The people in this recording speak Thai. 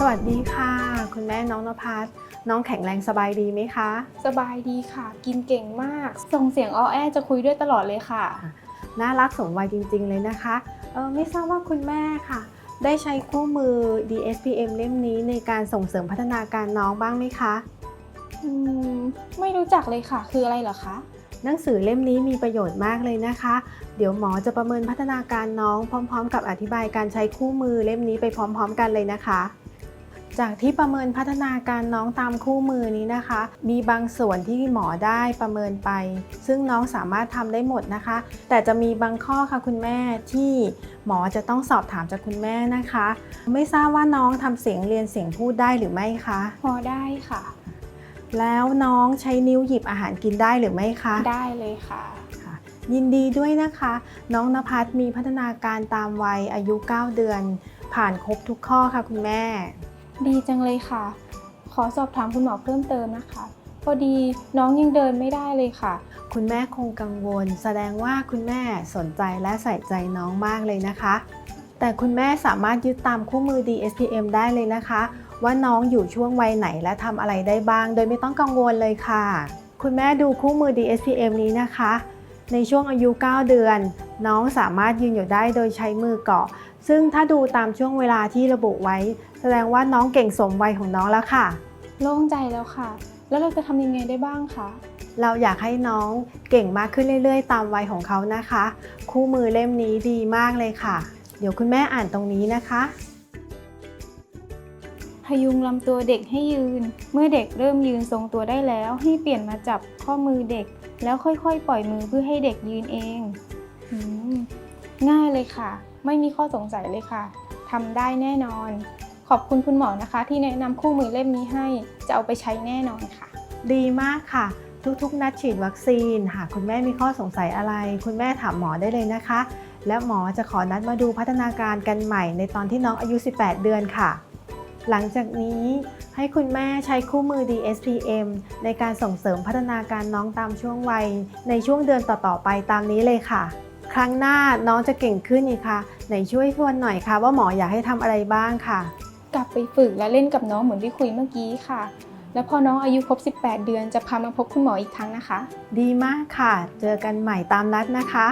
สวัสดีค่ะ คุณแม่น้องนภัสน้องแข็งแรงสบายดีไหมคะ สบายดีค่ะ กินเก่งมาก ส่งเสียงอ้อแอจะคุยด้วยตลอดเลยค่ะ น่ารักสมวัยจริงๆเลยนะคะเออไม่ทราบว่าคุณแม่ค่ะ ได้ใช้คู่มือ DSPM เล่มนี้ในการส่งเสริมพัฒนาการน้องบ้างไหมคะอืมไม่รู้จักเลยค่ะ คืออะไรเหรอคะหนังสือเล่มนี้มีประโยชน์มากเลยนะคะ เดี๋ยวหมอจะประเมินพัฒนาการน้องพร้อม ๆ กับอธิบายการใช้คู่มือเล่มนี้ไปพร้อม ๆ กันเลยนะคะ จากที่ประเมินพัฒนาการน้องตามคู่มือนี้นะคะ มีบางส่วนที่หมอได้ประเมินไป ซึ่งน้องสามารถทำได้หมดนะคะ แต่จะมีบางข้อค่ะคุณแม่ที่หมอจะต้องสอบถามจากคุณแม่นะคะ ไม่ทราบว่าน้องทำเสียงเรียนเสียงพูดได้หรือไม่คะพอได้ค่ะ แล้วน้องใช้นิ้วหยิบอาหารกินได้หรือไม่คะได้เลยค่ะค่ะยินดีด้วยนะคะ น้องนภัสมีพัฒนาการตามวัยอายุ 9 เดือน ผ่านครบทุกข้อค่ะคุณแม่ ดีจังเลยค่ะ ขอสอบถามคุณหมอเพิ่มเติมนะคะ พอดีน้องยังเดินไม่ได้เลยค่ะ คุณแม่คงกังวล แสดงว่าคุณแม่สนใจและใส่ใจน้องมากเลยนะคะ แต่คุณแม่สามารถยึดตามคู่มือ DSPM ได้เลยนะคะ ว่าน้องอยู่ช่วงวัยไหนและทำอะไรได้บ้าง โดยไม่ต้องกังวลเลยค่ะ คุณแม่ดูคู่มือ DSPM นี้นะคะ ในช่วงอายุ 9 เดือน น้องสามารถยืนอยู่ได้โดยใช้มือเกาะ ซึ่งถ้าดูตามช่วงเวลาที่ระบุไว้ แสดงว่าน้องเก่งสมวัยของน้องแล้วค่ะ โล่งใจแล้วค่ะ แล้วเราจะทำยังไงได้บ้างคะ เราอยากให้น้องเก่งมากขึ้นเรื่อยๆ ตามวัยของเขานะคะ คู่มือเล่มนี้ดีมากเลยค่ะ เดี๋ยวคุณแม่อ่านตรงนี้นะคะพยุงลำตัวเด็กให้ยืน เมื่อเด็กเริ่มยืนทรงตัวได้แล้ว ให้เปลี่ยนมาจับข้อมือเด็ก แล้วค่อยๆ ปล่อยมือเพื่อให้เด็กยืนเองอืม ง่ายเลยค่ะ ไม่มีข้อสงสัยเลยค่ะทำได้แน่นอน ขอบคุณคุณหมอนะคะ ที่แนะนำคู่มือเล่มนี้ให้จะเอาไปใช้แน่นอนค่ะ ดีมากค่ะ ทุกๆ นัดฉีดวัคซีน หากคุณแม่มีข้อสงสัยอะไร คุณแม่ถามหมอได้เลยนะคะ และหมอจะขอนัดมาดูพัฒนาการกันใหม่ในตอนที่น้องอายุ 18 เดือนค่ะ หลังจากนี้ให้คุณแม่ใช้คู่มือ DSPM ในการส่งเสริมพัฒนาการน้องตามช่วงวัย ในช่วงเดือนต่อๆไปตามนี้เลยค่ะ ครั้งหน้าน้องจะเก่งขึ้นอีกค่ะ ไหนช่วยทวนหน่อยค่ะ ว่าหมออยากให้ทำอะไรบ้างค่ะ กลับไปฝึกและเล่นกับน้องเหมือนที่คุยเมื่อกี้ค่ะ แล้วพอน้องอายุครบ 18 เดือนจะพามาพบคุณหมออีกครั้งนะคะ ดีมากค่ะ เจอกันใหม่ตามนัดนะคะ